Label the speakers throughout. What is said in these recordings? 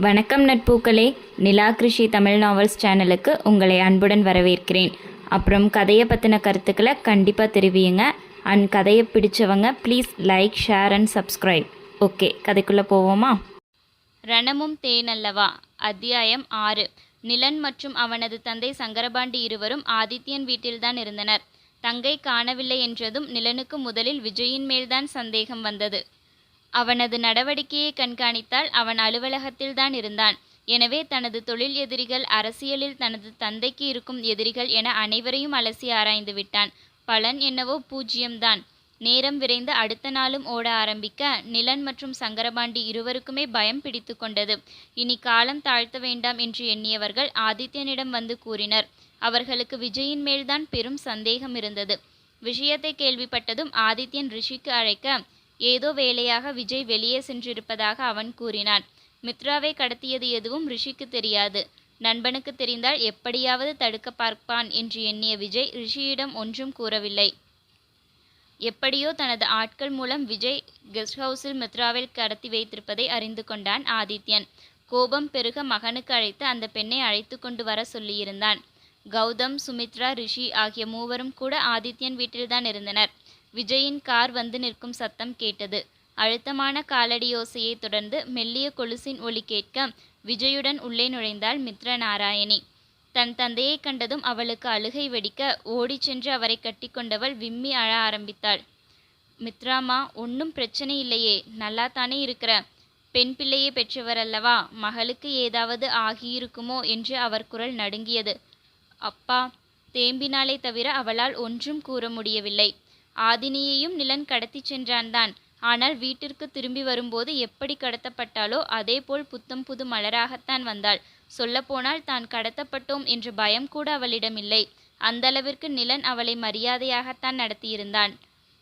Speaker 1: வணக்கம் நட்பூக்களே. நிலா கிருஷி தமிழ் நாவல்ஸ் சேனலுக்கு உங்களை அன்புடன் வரவேற்கிறேன். அப்புறம் கதையை பற்றின கருத்துக்களை கண்டிப்பாக தெரிவியுங்க. அண்ட் கதையை பிடிச்சவங்க please like share and subscribe okay கதைக்குள்ளே போவோமா?
Speaker 2: ரணமும் தேனல்லவா? அத்தியாயம் ஆறு. நிலன் மற்றும் அவனது தந்தை சங்கரபாண்டி இருவரும் ஆதித்யன் வீட்டில்தான் இருந்தனர். தங்கை காணவில்லை என்றதும் நிலனுக்கு முதலில் விஜயின் மேல்தான் சந்தேகம் வந்தது. அவனது நடவடிக்கையை கண்காணித்தால் அவன் அலுவலகத்தில்தான் இருந்தான். எனவே தனது தொழில் எதிரிகள் அரசியலில் தனது தந்தைக்கு இருக்கும் எதிரிகள் என அனைவரையும் அலசி ஆராய்ந்து விட்டான். பலன் என்னவோ பூஜ்யம்தான் நேரம் விரைந்து அடுத்த நாளும் ஓட ஆரம்பிக்க நிலன் மற்றும் சங்கரபாண்டி இருவருக்குமே பயம் பிடித்து கொண்டது. இனி காலம் தாழ்த்த வேண்டாம் என்று எண்ணியவர்கள் ஆதித்யனிடம் வந்து கூறினர். அவர்களுக்கு விஜயின் மேல்தான் பெரும் சந்தேகம் இருந்தது. விஷயத்தை கேள்விப்பட்டதும் ஆதித்யன் ரிஷிக்கு அழைக்க ஏதோ வேலையாக விஜய் வெளியே சென்றிருப்பதாக அவன் கூறினான். மித்ராவை கடத்தியது எதுவும் ரிஷிக்கு தெரியாது. நண்பனுக்கு தெரிந்தால் எப்படியாவது தடுக்க பார்ப்பான் என்று எண்ணிய விஜய் ரிஷியிடம் ஒன்றும் கூறவில்லை. எப்படியோ தனது ஆட்கள் மூலம் விஜய் கெஸ்ட் ஹவுஸில் மித்ராவில் கடத்தி வைத்திருப்பதை அறிந்து கொண்டான் ஆதித்யன். கோபம் பெருக மகனுக்கு அழைத்து அந்த பெண்ணை அழைத்து கொண்டு வர சொல்லியிருந்தான். கௌதம் சுமித்ரா ரிஷி ஆகிய மூவரும் கூட ஆதித்யன் வீட்டில்தான் இருந்தனர். விஜயின் கார் வந்து நிற்கும் சத்தம் கேட்டது. அழுத்தமான காலடியோசையை தொடர்ந்து மெல்லிய கொலுசின் ஒலி கேட்க விஜயுடன் உள்ளே நுழைந்தாள் மித்ர நாராயணி தன் தந்தையை கண்டதும் அவளுக்கு அழுகை வெடிக்க ஓடிச் சென்று அவரை கட்டிக்கொண்டவள் விம்மி அழ ஆரம்பித்தாள். மித்ராமா ஒன்றும் பிரச்சனை இல்லையே. நல்லா தானே இருக்கிற. பெண் பிள்ளையை பெற்றவர் அல்லவா மகளுக்கு ஏதாவது ஆகியிருக்குமோ? என்று அவர் குரல் நடுங்கியது. அப்பா தேம்பினாலே தவிர அவளால் ஒன்றும் கூற முடியவில்லை. ஆதினியையும் நிலன் கடத்திச் சென்றான்தான். ஆனால் வீட்டிற்கு திரும்பி வரும்போது எப்படி கடத்தப்பட்டாளோ அதேபோல் புத்தம் புது மலராகத்தான் வந்தாள். சொல்லப்போனால் தான் கடத்தப்பட்டோம் என்ற பயம் கூட அவளிடம் இல்லை அந்தளவிற்கு நிலன் அவளை மரியாதையாகத்தான் நடத்தியிருந்தான்.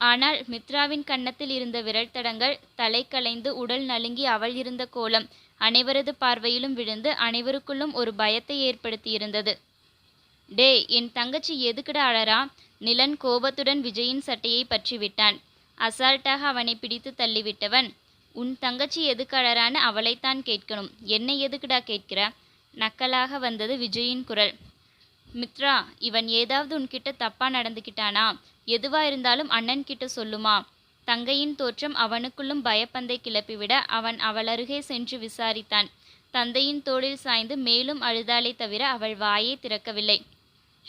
Speaker 2: ஆனால் மித்ராவின் கன்னத்தில் இருந்த விரல் தடங்கள் தலை கலைந்து உடல் நலுங்கி அவள் இருந்த கோலம் அனைவரது பார்வையிலும் விழுந்து அனைவருக்குள்ளும் ஒரு பயத்தை ஏற்படுத்தியிருந்தது. டே என் தங்கச்சி எதுக்குடா அழறா? நிலன் கோபத்துடன் விஜயின் சட்டையை பற்றி விட்டான். அசால்ட்டாக அவனை பிடித்து தள்ளிவிட்டவன் உன் தங்கச்சி எதுக்கு அழறான்னு அவளைத்தான் கேட்கணும். என்னை எதுக்குடா கேட்கிற? நக்கலாக வந்தது விஜயின் குரல். மித்ரா இவன் ஏதாவது உன்கிட்ட தப்பா நடந்துக்கிட்டானா எதுவா இருந்தாலும் அண்ணன் கிட்ட சொல்லுமா? தங்கையின் தோற்றம் அவனுக்குள்ளும் பயப்பந்தை கிளப்பிவிட அவன் அவளருகே சென்று விசாரித்தான். தந்தையின் தோளில் சாய்ந்து மேலும் அழுதாலே தவிர அவள் வாயே திறக்கவில்லை.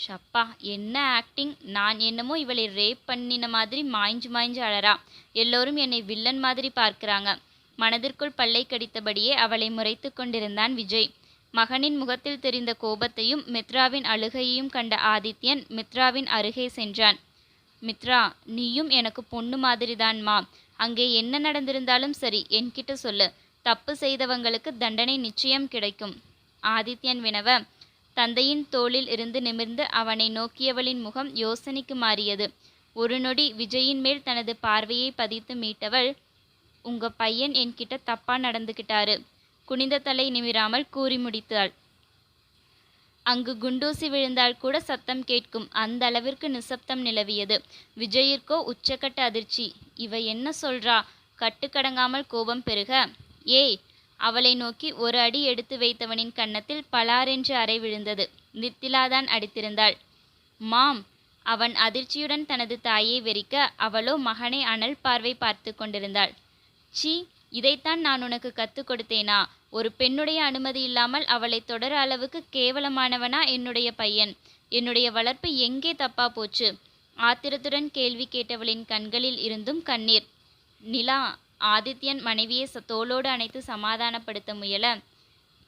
Speaker 2: ஷப்பா என்ன ஆக்டிங் நான் என்னமோ இவளை ரேப் பண்ணின மாதிரி மாய்ஞ்சு மாய்ஞ்சு அழறா. எல்லோரும் என்னை வில்லன் மாதிரி பார்க்கிறாங்க. மனதிற்குள் பல்லை கடித்தபடியே அவளை முறைத்து கொண்டிருந்தான் விஜய். மகனின் முகத்தில் தெரிந்த கோபத்தையும் மித்ராவின் அழுகையையும் கண்ட ஆதித்யன் மித்ராவின் அருகே சென்றான். மித்ரா நீயும் எனக்கு பொண்ணு மாதிரிதான்மா. அங்கே என்ன நடந்திருந்தாலும் சரி என்கிட்ட சொல்லு. தப்பு செய்தவங்களுக்கு தண்டனை நிச்சயம் கிடைக்கும் ஆதித்யன் வினவ தந்தையின் தோளில் இருந்து நிமிர்ந்து அவனை நோக்கியவளின் முகம் யோசனைக்கு மாறியது. ஒரு நொடி விஜயின் மேல் தனது பார்வையை பதித்து மீட்டவள் உங்க பையன் என்கிட்ட தப்பா நடந்துக்கிட்டாரு குனிந்த தலை நிமிராமல் கூறி முடித்தாள். அங்கு குண்டூசி விழுந்தால் கூட சத்தம் கேட்கும். அந்த அளவிற்கு நிசப்தம் நிலவியது. விஜயிற்கோ உச்சக்கட்ட அதிர்ச்சி. இவ என்ன சொல்றா? கட்டுக்கடங்காமல் கோபம் பெருக. ஏய் அவளை நோக்கி ஒரு அடி எடுத்து வைத்தவனின் கன்னத்தில் பலாரென்று அறை விழுந்தது. நித்திலாதான் அடித்திருந்தாள். மாம் அவன் அதிர்ச்சியுடன் தனது தாயை வெறிக்க அவளோ மகனை அனல் பார்வை பார்த்து கொண்டிருந்தாள். சீ இதைத்தான் நான் உனக்கு கற்றுக் கொடுத்தேனா? ஒரு பெண்ணுடைய அனுமதி இல்லாமல் அவளை தொடர அளவுக்கு கேவலமானவனா என்னுடைய பையன்? என்னுடைய வளர்ப்பு எங்கே தப்பா போச்சு? ஆத்திரத்துடன் கேள்வி கேட்டவளின் கண்களில் இருந்தும் கண்ணீர். நிலா ஆதித்யன் மனைவியை ச- தோளோடு அணைத்து சமாதானப்படுத்த முயல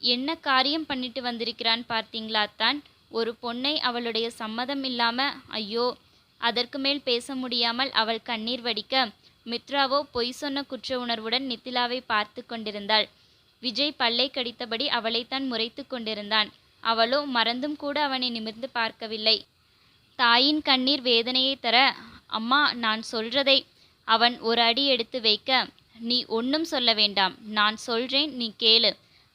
Speaker 2: என்ன காரியம் பண்ணிட்டு வந்திருக்கிறான் பார்த்தீங்களா தான் ஒரு பொண்ணை அவளுடைய சம்மதம் இல்லாம ஐயோ அதற்கு மேல் பேச முடியாமல் அவள் கண்ணீர் வடிக்க மித்ராவோ பொய் சொன்ன குற்ற உணர்வுடன் நித்திலாவை பார்த்து கொண்டிருந்தாள். விஜய் பல்லை கடித்தபடி அவளைத்தான் முறைத்து கொண்டிருந்தான். அவளோ மறந்தும் கூட அவனை நிமிர்ந்து பார்க்கவில்லை. தாயின் கண்ணீர் வேதனையை தர அம்மா நான் சொல்றதை அவன் ஒரு அடி எடுத்து வைக்க நீ ஒன்றும் சொல்ல வேண்டாம். நான் சொல்றேன் நீ கேளு.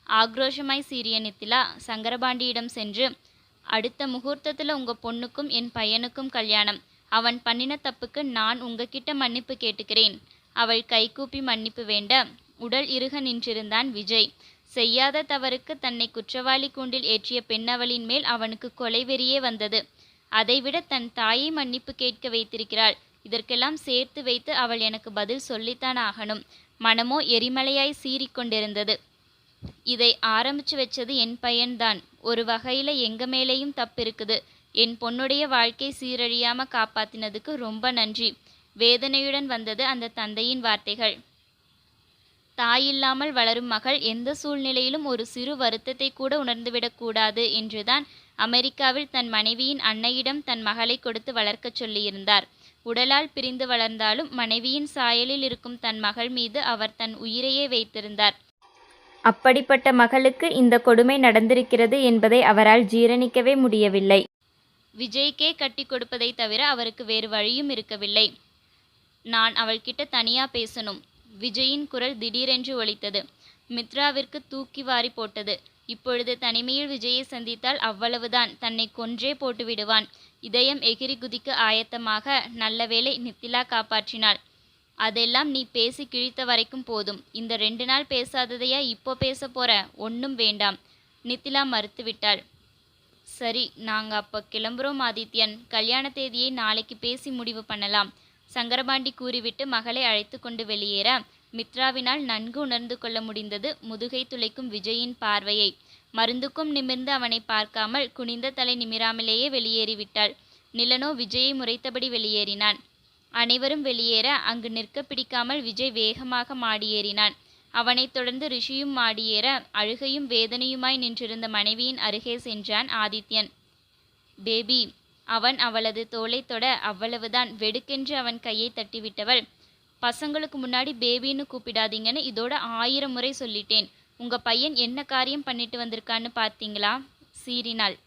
Speaker 2: ஆக்ரோஷமாய் சீறிய நித்திலா சங்கரபாண்டியிடம் சென்று அடுத்த முகூர்த்தத்தில் உங்கள் பொண்ணுக்கும் என் பையனுக்கும் கல்யாணம். அவன் பண்ணின தப்புக்கு நான் உங்ககிட்ட மன்னிப்பு கேட்டுக்கிறேன். அவள் கைகூப்பி மன்னிப்பு வேண்ட உடல் இறுக நின்றிருந்தான் விஜய். செய்யாத தவறுக்கு தன்னை குற்றவாளி கூண்டில் ஏற்றிய பெண்ணவளின் மேல் அவனுக்கு கொலைவெறியே வந்தது. அதைவிட தன் தாயை மன்னிப்பு கேட்க வைத்திருக்கிறாள். இதற்கெல்லாம் சேர்த்து வைத்து அவள் எனக்கு பதில் சொல்லித்தான் ஆகணும். மனமோ எரிமலையாய் சீறிக்கொண்டிருந்தது. இதை ஆரம்பிச்சு வச்சது என் பையன்தான். ஒரு வகையில எங்க மேலேயும் தப்பிருக்குது. என் பொண்ணுடைய வாழ்க்கை சீரழியாம காப்பாத்தினதுக்கு ரொம்ப நன்றி. வேதனையுடன் வந்தது அந்த தந்தையின் வார்த்தைகள். தாயில்லாமல் வளரும் மகள் எந்த சூழ்நிலையிலும் ஒரு சிறு வருத்தத்தை கூட உணர்ந்துவிடக்கூடாது என்றுதான் அமெரிக்காவில் தன் மனைவியின் அன்னையிடம் தன் மகளை கொடுத்து வளர்க்கச் சொல்லியிருந்தார். உடலால் பிரிந்து வளர்ந்தாலும் மனைவியின் சாயலில் இருக்கும் தன் மகள் மீது அவர் தன் உயிரையே வைத்திருந்தார்.
Speaker 1: அப்படிப்பட்ட மகளுக்கு இந்த கொடுமை நடந்திருக்கிறது என்பதை அவரால் ஜீரணிக்கவே முடியவில்லை.
Speaker 2: விஜய்க்கே கட்டி கொடுப்பதை தவிர அவருக்கு வேறு வழியும் இருக்கவில்லை. நான் அவள்கிட்ட தனியா பேசணும். விஜயின் குரல் திடீரென்று ஒலித்தது. மித்ராவிற்கு தூக்கி வாரி போட்டது. இப்பொழுது தனிமையில் விஜயை சந்தித்தால் அவ்வளவுதான். தன்னை கொன்றே போட்டு விடுவான் இதயம் எகிரி குதிக்க ஆயத்தமாக நல்லவேளை நித்திலா காப்பாற்றினாள். அதெல்லாம் நீ பேசி கிழித்த வரைக்கும் போதும். இந்த ரெண்டு நாள் பேசாததையா இப்போ பேச போற? ஒன்றும் வேண்டாம். நித்திலா மறுத்துவிட்டாள். சரி நாங்க அப்ப கிளம்புறோம் ஆதித்யன். கல்யாண தேதியை நாளைக்கு பேசி முடிவு பண்ணலாம். சங்கரபாண்டி கூறிவிட்டு மகளை அழைத்து கொண்டு வெளியேற மித்ராவினால் நன்கு உணர்ந்து கொள்ள முடிந்தது முதுகை துளைக்கும் விஜயின் பார்வையை. மருந்துக்கும் நிமிர்ந்து அவனை பார்க்காமல் குனிந்த தலை நிமிராமலேயே வெளியேறிவிட்டாள். நிலனோ விஜயை முறைத்தபடி வெளியேறினான். அனைவரும் வெளியேற அங்கு நிற்க பிடிக்காமல் விஜய் வேகமாக மாடியேறினான். அவனைத் தொடர்ந்து ரிஷியும் மாடியேற அழுகையும் வேதனையுமாய் நின்றிருந்த மனைவியின் அருகே சென்றான் ஆதித்யன். பேபி அவன் அவளது தோலை தொட அவ்வளவுதான். வெடுக்கென்று அவன் கையை தட்டிவிட்டவள். பசங்களுக்கு முன்னாடி பேபின்னு கூப்பிடாதீங்கன்னு இதோட ஆயிரம் முறை சொல்லிட்டேன். உங்கள் பையன் என்ன காரியம் பண்ணிட்டு வந்திருக்கான்னு பார்த்தீங்களா? சீறினாள்.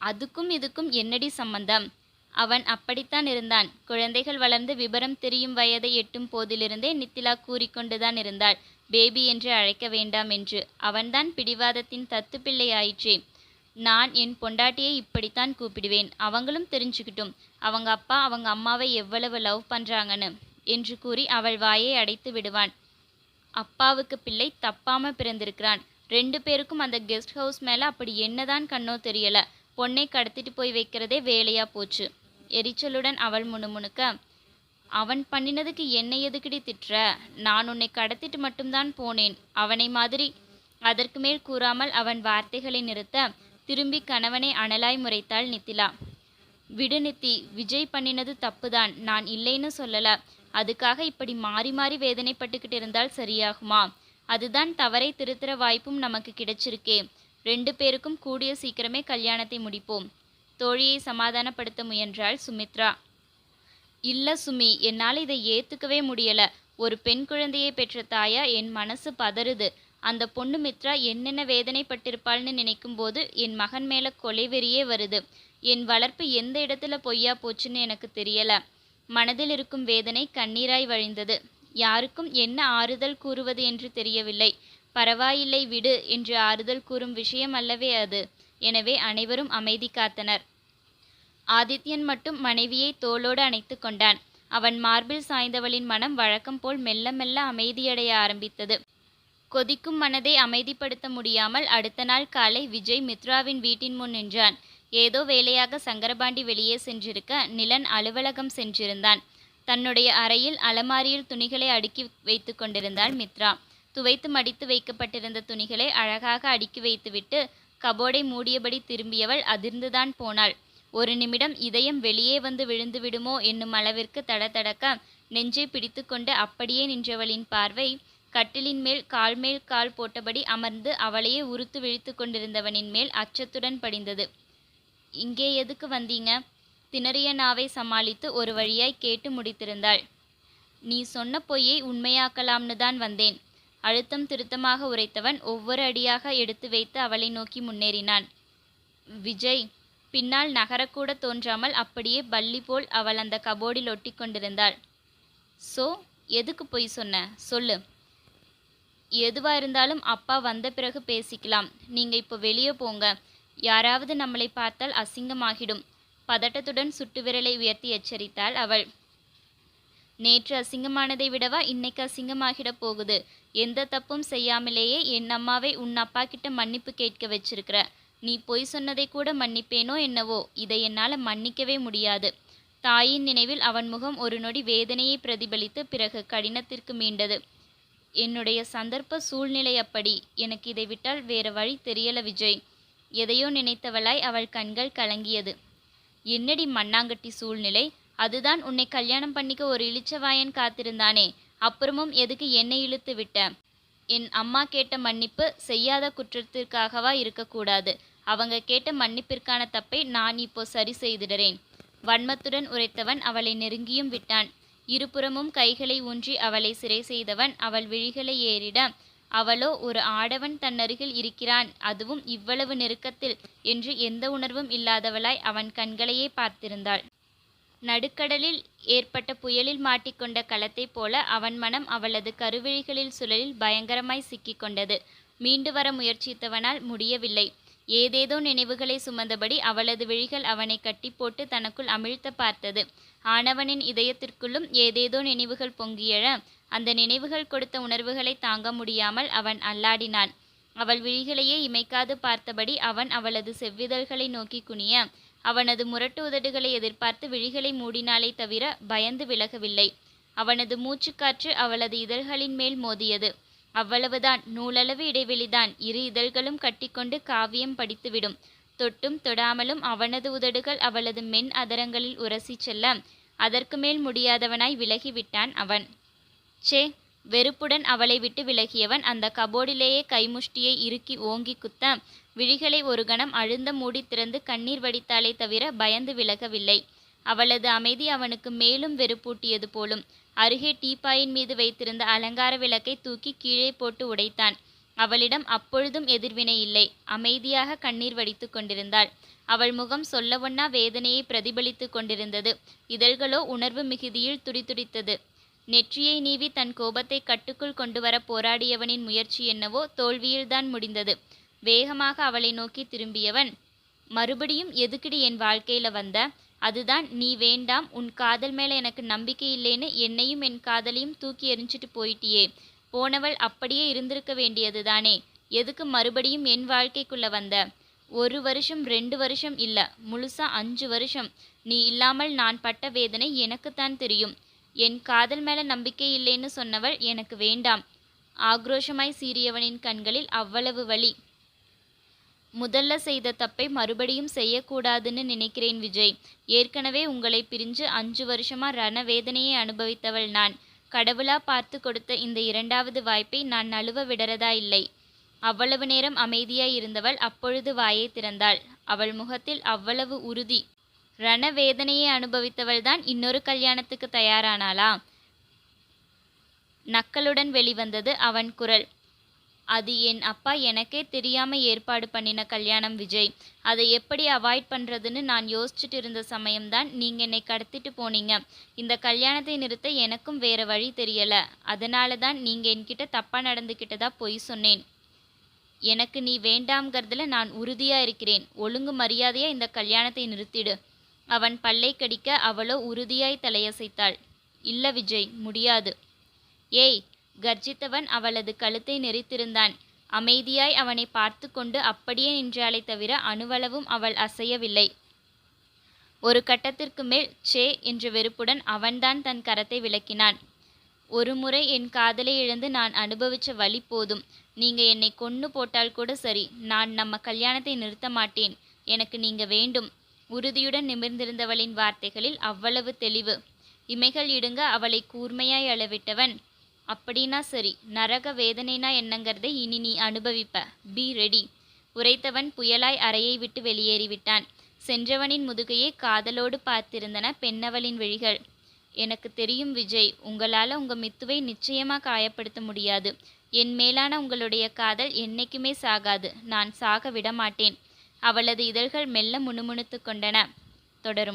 Speaker 2: அதுக்கும் இதுக்கும் என்னடி சம்பந்தம்? அவன் அப்படித்தான் இருந்தான். குழந்தைகள் வளர்ந்து விபரம் தெரியும் வயதை எட்டும் போதிலிருந்தே நித்திலா கூறிக்கொண்டுதான் இருந்தாள். பேபி என்று அழைக்க வேண்டாம் என்று. அவன்தான் பிடிவாதத்தின் தத்து பிள்ளை ஆயிற்றே. நான் என் பொண்டாட்டியை இப்படித்தான் கூப்பிடுவேன். அவங்களும் தெரிஞ்சுக்கிட்டும். அவங்க அப்பா அவங்க அம்மாவை எவ்வளவு லவ் பண்ணுறாங்கன்னு என்று கூறி அவள் வாயை அடைத்து விடுவான். அப்பாவுக்கு பிள்ளை தப்பாம பிறந்திருக்கிறான். ரெண்டு பேருக்கும் அந்த கெஸ்ட் ஹவுஸ் மேல அப்படி என்னதான் கண்ணோ தெரியல. பொண்ணை கடத்திட்டு போய் வைக்கிறதே வேலையா போச்சு. எரிச்சலுடன் அவள் முணுமுணுக்க அவன் பண்ணினதுக்கு என்னை எதுக்கடி திட்டுற? நான் உன்னை கடத்திட்டு மட்டும்தான் போனேன். அவனை மாதிரி. அதற்கு மேல் கூறாமல் அவன் வார்த்தைகளை நிறுத்த திரும்பி கணவனை அனலாய் முறைத்தாள் நித்திலா. விடு நித்தி விஜய் பண்ணினது தப்புதான். நான் இல்லைன்னு சொல்லல. அதுக்காக இப்படி மாறி மாறி வேதனைப்பட்டுக்கிட்டு இருந்தால் சரியாகுமா? அதுதான் தவறை திருத்துற வாய்ப்பும் நமக்கு கிடைச்சிருக்கே. ரெண்டு பேருக்கும் கூடிய சீக்கிரமே கல்யாணத்தை முடிப்போம். தோழியை சமாதானப்படுத்த முயன்றாள் சுமித்ரா. இல்லை சுமி என்னால் இதை ஏற்றுக்கவே முடியலை. ஒரு பெண் குழந்தையை பெற்ற தாயா என் மனசு பதறுது. அந்த பொண்ணு மித்ரா என்னென்ன வேதனைப்பட்டிருப்பாள்னு நினைக்கும் போது என் மகன் மேலே கொலைவெறியே வருது. என் வளர்ப்பு எந்த இடத்துல பொய்யா போச்சுன்னு எனக்கு தெரியலை. மனதில் இருக்கும் வேதனை கண்ணீராய் வழிந்தது. யாருக்கும் என்ன ஆறுதல் கூறுவது என்று தெரியவில்லை. பரவாயில்லை விடு என்று ஆறுதல் கூறும் விஷயம் அல்லவே அது. எனவே அனைவரும் அமைதி காத்தனர். ஆதித்யன் மட்டும் மனைவியை தோளோடு அணைத்து கொண்டான். அவன் மார்பில் சாய்ந்தவளின் மனம் வழக்கம் போல் மெல்ல மெல்ல அமைதியடைய ஆரம்பித்தது. கொதிக்கும் மனதை அமைதிப்படுத்த முடியாமல் அடுத்த நாள் காலை விஜய் மித்ராவின் வீட்டின் முன் நின்றான். ஏதோ வேலையாக சங்கரபாண்டி வெளியே சென்றிருக்க நிலன் அலுவலகம் சென்றிருந்தான். தன்னுடைய அறையில் அலமாரியில் துணிகளை அடுக்கி வைத்து கொண்டிருந்தாள் மித்ரா. துவைத்து மடித்து வைக்கப்பட்டிருந்த துணிகளை அழகாக அடுக்கி வைத்துவிட்டு கபோர்டை மூடியபடி திரும்பியவள் அதிர்ந்துதான் போனாள். ஒரு நிமிடம் இதயம் வெளியே வந்து விழுந்து விடுமோ என்னும் அளவிற்கு தடதடக்க நெஞ்சை பிடித்துக்கொண்டு அப்படியே நின்றவளின் பார்வை கட்டிலின் மேல் கால் மேல் கால் போட்டபடி அமர்ந்து அவளையே உறுத்து விழித்து கொண்டிருந்தவனின் மேல் அச்சத்துடன் படிந்தது. இங்கே எதுக்கு வந்தீங்க? திணறிய நாவை சமாளித்து ஒரு வழியாய் கேட்டு முடித்திருந்தாள். நீ சொன்ன பொய்யை உண்மையாக்கலாம்னு தான் வந்தேன். அழுத்தம் திருத்தமாக உரைத்தவன் ஒவ்வொரு அடியாக எடுத்து வைத்து அவளை நோக்கி முன்னேறினான். விஜய் பின்னால் நகரக்கூட தோன்றாமல் அப்படியே பள்ளி போல் அவள் அந்த கபோர்டில் ஒட்டி கொண்டிருந்தாள். சோ எதுக்கு பொய் சொன்ன? சொல்லு. எதுவாக இருந்தாலும் அப்பா வந்த பிறகு பேசிக்கலாம். நீங்கள் இப்போ வெளியே போங்க. யாராவது நம்மளை பார்த்தால் அசிங்கமாகிடும். பதட்டத்துடன் சுட்டு விரலை உயர்த்தி எச்சரித்தாள் அவள். நேற்று அசிங்கமானதை விடவா இன்னைக்கு அசிங்கமாகிடப் போகுது. எந்த தப்பும் செய்யாமலேயே என் அம்மாவை உன் அப்பா கிட்ட மன்னிப்பு கேட்க வச்சிருக்கிற. நீ பொய் சொன்னதை கூட மன்னிப்பேனோ என்னவோ? இதை என்னால் மன்னிக்கவே முடியாது. தாயின் நினைவில் அவன் முகம் ஒரு நொடி வேதனையை பிரதிபலித்து பிறகு கடினத்திற்கு மீண்டது. என்னுடைய சந்தர்ப்ப சூழ்நிலை அப்படி. எனக்கு இதை விட்டால் வேற வழி தெரியல விஜய். எதையோ நினைத்தவளாய் அவள் கண்கள் கலங்கியது. என்னடி மண்ணாங்கட்டி சூழ்நிலை? அதுதான் உன்னை கல்யாணம் பண்ணிக்க ஒரு இளிச்சவாயன் காத்திருந்தானே. அப்புறமும் எதுக்கு என்னை இழுத்து விட்ட? என் அம்மா கேட்ட மன்னிப்பு செய்யாத குற்றத்திற்காகவா இருக்கக்கூடாது. அவங்க கேட்ட மன்னிப்பிற்கான தப்பை நான் இப்போ சரி செய்திடுறேன். வன்மத்துடன் உரைத்தவன் அவளை நெருங்கியும் விட்டான். இருபுறமும் கைகளை ஊன்றி அவளை சிறை செய்தவன் அவள் விழிகளை ஏறிட அவளோ ஒரு ஆடவன் தன்னருகில் இருக்கிறான். அதுவும் இவ்வளவு நெருக்கத்தில் என்று எந்த உணர்வும் இல்லாதவளாய் அவன் கண்களையே பார்த்திருந்தாள். நடுக்கடலில் ஏற்பட்ட புயலில் மாட்டிக்கொண்ட களத்தைப் போல அவன் மனம் அவளது கருவிழிகளில் சுழலில் பயங்கரமாய் சிக்கிக்கொண்டது. மீண்டு வர முயற்சித்தவனால் முடியவில்லை. ஏதேதோ நினைவுகளை சுமந்தபடி அவளது விழிகள் அவனை கட்டி போட்டு தனக்குள் அமிழ்த்த பார்த்தது. ஆனவனின் இதயத்திற்குள்ளும் ஏதேதோ நினைவுகள் பொங்கியழ அந்த நினைவுகள் கொடுத்த உணர்வுகளை தாங்க முடியாமல் அவன் அல்லாடினான். அவள் விழிகளையே இமைக்காது பார்த்தபடி அவன் அவளது செவ்விதழ்களை நோக்கி குனிய அவனது முரட்டு உதடுகளை எதிர்பார்த்து விழிகளை மூடினாலே தவிர பயந்து விலகவில்லை. அவனது மூச்சுக்காற்று அவளது இதழ்களின் மேல் மோதியது. அவ்வளவுதான். நூலளவு இடைவெளிதான். இரு இதழ்களும் கட்டிக்கொண்டு காவியம் படித்துவிடும். தொட்டும் தொடாமலும் அவனது உதடுகள் அவளது மென் அதரங்களில் உரசி செல்ல அதற்கு மேல் முடியாதவனாய் விலகிவிட்டான் அவன். சே வெறுப்புடன் அவளை விட்டு விலகியவன் அந்த கபோர்டிலேயே கைமுஷ்டியை இறுக்கி ஓங்கி குத்த விழிகளை ஒரு கணம் அழுந்த மூடி திறந்து கண்ணீர் வடித்தாலே தவிர பயந்து விலகவில்லை. அவளது அமைதி அவனுக்கு மேலும் வெறுப்பூட்டியது போலும். அருகே டீப்பாயின் மீது வைத்திருந்த அலங்கார விளக்கை தூக்கி கீழே போட்டு உடைத்தான். அவளிடம் அப்பொழுதும் எதிர்வினை இல்லை. அமைதியாக கண்ணீர் வடித்து கொண்டிருந்தாள். அவள் முகம் சொல்லவொன்னா வேதனையை பிரதிபலித்து கொண்டிருந்தது. இதழ்களோ உணர்வு மிகுதியில் துடிதுடித்தது. நெற்றியை நீவி தன் கோபத்தை கட்டுக்குள் கொண்டு வர போராடியவனின் முயற்சி என்னவோ தோல்வியில்தான் முடிந்தது. வேகமாக அவளை நோக்கி திரும்பியவன் மறுபடியும் எதுக்கிடி என் வாழ்க்கையில வந்த? அதுதான் நீ வேண்டாம் உன் காதல் மேல எனக்கு நம்பிக்கை இல்லைன்னு என்னையும் என் காதலையும் தூக்கி எறிஞ்சிட்டு போயிட்டியே. போனவள் அப்படியே இருந்திருக்க வேண்டியது தானே எதுக்கு மறுபடியும் என் வாழ்க்கைக்குள்ள வந்த? ஒரு வருஷம் ரெண்டு வருஷம் இல்ல முழுசா அஞ்சு வருஷம். நீ இல்லாமல் நான் பட்ட வேதனை எனக்குத்தான் தெரியும். என் காதல் மேல நம்பிக்கை இல்லைன்னு சொன்னவள் எனக்கு வேண்டாம். ஆக்ரோஷமாய் சீறியவனின் கண்களில் அவ்வளவு வலி. முதல்ல செய்த தப்பை மறுபடியும் செய்யக்கூடாதுன்னு நினைக்கிறேன் விஜய். ஏற்கனவே உங்களை பிரிஞ்சு அஞ்சு வருஷமா ரணவேதனையை அனுபவித்தவள் நான். கடவுளா பார்த்து கொடுத்த இந்த இரண்டாவது வாய்ப்பை நான் நழுவ விடறதா இல்லை. அவ்வளவு நேரம் அமைதியாய் இருந்தவள் அப்பொழுது வாயை திறந்தாள். அவள் முகத்தில் அவ்வளவு உறுதி. ரணவேதனையை அனுபவித்தவள்தான் இன்னொரு கல்யாணத்துக்கு தயாரானாளா? நக்களுடன் வெளிவந்தது அவன் குரல். அது என் அப்பா எனக்கே தெரியாம ஏற்பாடு பண்ணின கல்யாணம் விஜய். அதை எப்படி அவாய்ட் பண்ணுறதுன்னு நான் யோசிச்சுட்டு இருந்த சமயம்தான் நீங்கள் என்னை கடத்திட்டு போனீங்க. இந்த கல்யாணத்தை நிறுத்த எனக்கும் வேற வழி தெரியலை. அதனால தான் நீங்கள் என்கிட்ட தப்பாக நடந்துக்கிட்டதா பொய் சொன்னேன். எனக்கு நீ வேண்டாம்ங்கிறதுல நான் உறுதியாக இருக்கிறேன். ஒழுங்கு மரியாதையாக இந்த கல்யாணத்தை நிறுத்திடு. அவன் பல்லை கடிக்க அவளோ உறுதியாய் தலையசைத்தாள். இல்லை விஜய் முடியாது. ஏய் கர்ஜித்தவன் அவளது கழுத்தை நெரித்திருந்தான். அமைதியாய் அவனை பார்த்து கொண்டு அப்படியே நின்றாளே தவிர அணுவளவும் அவள் அசையவில்லை. ஒரு கட்டத்திற்கு மேல் சே என்ற வெறுப்புடன் அவன்தான் தன் கரத்தை விளக்கினான். ஒரு முறை என் காதலை இழந்து நான் அனுபவிச்ச வழி போதும். நீங்க என்னை கொன்னு போட்டால் கூட சரி. நான் நம்ம கல்யாணத்தை நிறுத்த மாட்டேன். எனக்கு நீங்க வேண்டும். உறுதியுடன் நிமிர்ந்திருந்தவளின் வார்த்தைகளில் அவ்வளவு தெளிவு. இமைகள் இடுங்க அவளை கூர்மையாய் அளவிட்டவன். அப்படின்னா சரி. நரக வேதனைனா என்னங்கிறதை இனி நீ அனுபவிப்ப. பி ரெடி உரைத்தவன் புயலாய் அறையை விட்டு வெளியேறிவிட்டான். சென்றவனின் முதுகையே காதலோடு பார்த்திருந்தன பெண்ணவளின் விழிகள். எனக்கு தெரியும் விஜய் உங்களால் உங்கள் மித்துவை நிச்சயமாக காயப்படுத்த முடியாது. என் மேலான உங்களுடைய காதல் என்னைக்குமே சாகாது. நான் சாக விட மாட்டேன் அவளது இதழ்கள் மெல்ல முணுமுணுத்து கொண்டன. தொடரும்.